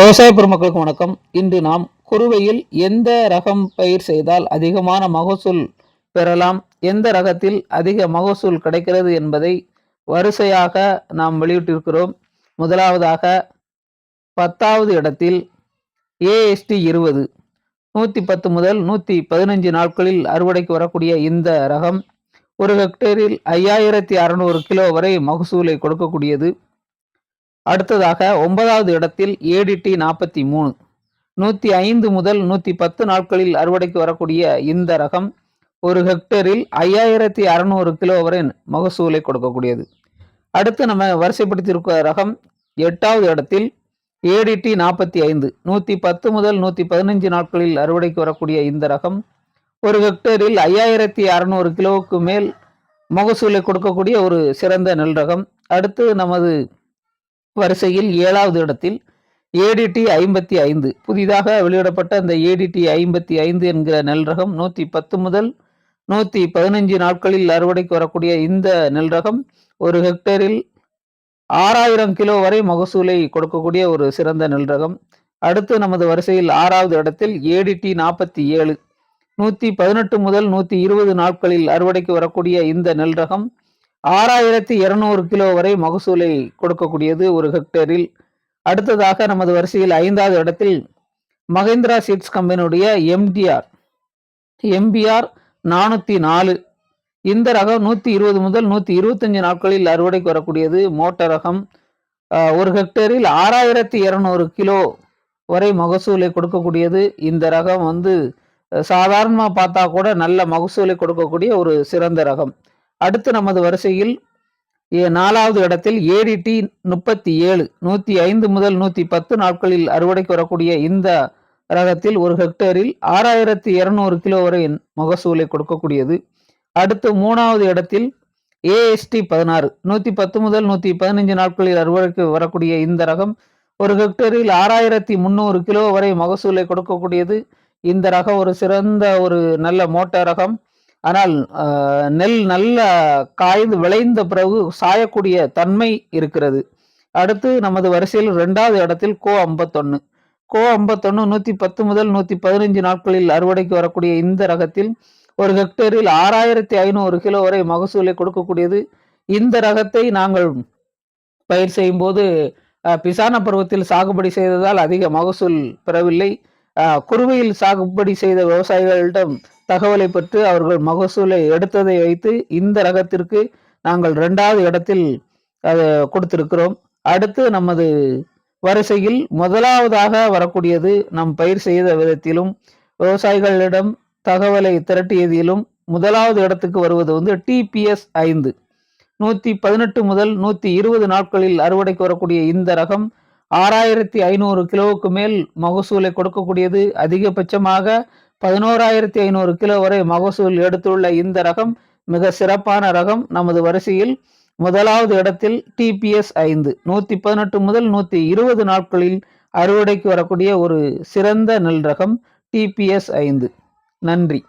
விவசாய பெருமக்களுக்கு வணக்கம். இன்று நாம் குறுவையில் எந்த ரகம் பயிர் செய்தால் அதிகமான மகசூல் பெறலாம்? எந்த ரகத்தில் அதிக மகசூல் கிடைக்கிறது என்பதை வரிசையாக நாம் வெளியிட்டிருக்கிறோம். முதலாவதாக பத்தாவது இடத்தில் ஏஎஸ்டி இருபது நூற்றி பத்து முதல் நூற்றி பதினஞ்சு நாட்களில் அறுவடைக்கு வரக்கூடிய இந்த ரகம் ஒரு ஹெக்டேரில் ஐயாயிரத்தி அறநூறு கிலோ வரை மகசூலை கொடுக்கக்கூடியது. அடுத்ததாக ஒன்பதாவது இடத்தில் ஏடிடி நாற்பத்தி மூணு. நூற்றி ஐந்து முதல் நூற்றி பத்து நாட்களில் அறுவடைக்கு வரக்கூடிய இந்த ரகம் ஒரு ஹெக்டேரில் ஐயாயிரத்தி அறநூறு கிலோ வரை மகசூலை கொடுக்கக்கூடியது. அடுத்து நம்ம வரிசைப்படுத்தியிருக்க ரகம் எட்டாவது இடத்தில் ஏடிடி நாற்பத்தி ஐந்து. நூற்றி பத்து முதல் நூற்றி பதினஞ்சு நாட்களில் அறுவடைக்கு வரக்கூடிய இந்த ரகம் ஒரு ஹெக்டேரில் ஐயாயிரத்தி அறநூறு கிலோவுக்கு மேல் மகசூலை கொடுக்கக்கூடிய ஒரு சிறந்த நெல் ரகம். அடுத்து நமது வரிசையில் ஏழாவது இடத்தில் ஏடிடி ஐம்பத்தி ஐந்து. புதிதாக வெளியிடப்பட்ட அந்த ஏடிடி ஐம்பத்தி ஐந்து என்கிற நெல் ரகம் நூற்றி பத்து முதல் நூற்றி பதினஞ்சு நாட்களில் அறுவடைக்கு வரக்கூடிய இந்த நெல் ரகம் ஒரு ஹெக்டேரில் ஆறாயிரம் கிலோ வரை மகசூலை கொடுக்கக்கூடிய ஒரு சிறந்த நெல் ரகம். அடுத்து நமது வரிசையில் ஆறாவது இடத்தில் ஏடிடி நாற்பத்தி ஏழு. நூற்றி பதினெட்டு முதல் நூற்றி இருபது நாட்களில் அறுவடைக்கு வரக்கூடிய இந்த நெல் ரகம் ஆறாயிரத்தி இருநூறு கிலோ வரை மகசூலை கொடுக்கக்கூடியது ஒரு ஹெக்டேரில். அடுத்ததாக நமது வரிசையில் ஐந்தாவது இடத்தில் மகேந்திரா சீட்ஸ் கம்பெனியுடைய எம்டிஆர் எம்பிஆர் நானூற்றி நாலு. இந்த ரகம் நூற்றி இருபது முதல் நூற்றி இருபத்தஞ்சு நாட்களில் அறுவடைக்கு வரக்கூடியது. மோட்டர் ரகம் ஒரு ஹெக்டேரில் ஆறாயிரத்தி இரநூறு கிலோ வரை மகசூலை கொடுக்கக்கூடியது. இந்த ரகம் வந்து சாதாரணமாக பார்த்தா கூட நல்ல மகசூலை கொடுக்கக்கூடிய ஒரு சிறந்த ரகம். அடுத்து நமது வரிசையில் நாலாவது இடத்தில் ஏடிடி முப்பத்தி ஏழு நூற்றி ஐந்து முதல் நூற்றி பத்து நாட்களில் அறுவடைக்கு வரக்கூடிய இந்த ரகத்தில் ஒரு ஹெக்டேரில் ஆறாயிரத்தி இருநூறு கிலோ வரை மகசூலை கொடுக்கக்கூடியது. அடுத்து மூணாவது இடத்தில் ஏஎஸ்டி பதினாறு நூற்றி பத்து முதல் நூற்றி பதினஞ்சு நாட்களில் அறுவடைக்கு வரக்கூடிய இந்த ரகம் ஒரு ஹெக்டேரில் ஆறாயிரத்தி முந்நூறு கிலோ வரை மகசூலை கொடுக்கக்கூடியது. இந்த ரகம் ஒரு சிறந்த ஒரு நல்ல மோட்டார் ரகம். ஆனால் நெல் நல்ல காய்ந்து விளைந்த பிறகு சாயக்கூடிய தன்மை இருக்கிறது. அடுத்து நமது வரிசையில் ரெண்டாவது இடத்தில் கோ ஐம்பத்தொன்னு. கோ ஐம்பத்தொன்னு நூற்றி பத்து முதல் நூற்றி பதினைஞ்சு நாட்களில் அறுவடைக்கு வரக்கூடிய இந்த ரகத்தில் ஒரு ஹெக்டேரில் ஆறாயிரத்தி ஐநூறு கிலோ வரை மகசூலை கொடுக்கக்கூடியது. இந்த ரகத்தை நாங்கள் பயிர் செய்யும் போது பிசான பருவத்தில் சாகுபடி செய்ததால் அதிக மகசூல் பெறவில்லை. குருவையில் சாகுபடி செய்த விவசாயிகளிடம் தகவலை பெற்று அவர்கள் மகசூலை எடுத்ததை வைத்து இந்த ரகத்திற்கு நாங்கள் இரண்டாவது இடத்தில் அதை கொடுத்திருக்கிறோம். அடுத்து நமது வரிசையில் முதலாவதாக வரக்கூடியது நம் பயிர் செய்த விதத்திலும் விவசாயிகளிடம் தகவலை திரட்டியதிலும் முதலாவது இடத்துக்கு வருவது வந்து டிபிஎஸ் ஐந்து. நூற்றி பதினெட்டு முதல் நூற்றி இருபது நாட்களில் அறுவடைக்கு வரக்கூடிய இந்த ரகம் ஆறாயிரத்தி ஐநூறு கிலோவுக்கு மேல் மகசூலை கொடுக்கக்கூடியது. அதிகபட்சமாக பதினோராயிரத்தி ஐநூறு கிலோ வரை மகசூல் எடுத்துள்ள இந்த ரகம் மிக சிறப்பான ரகம். நமது வரிசையில் முதலாவது இடத்தில் டிபிஎஸ் ஐந்து. நூற்றி பதினெட்டு முதல் நூற்றி இருபது நாட்களில் அறுவடைக்கு வரக்கூடிய ஒரு சிறந்த நெல் ரகம் டிபிஎஸ் ஐந்து. நன்றி.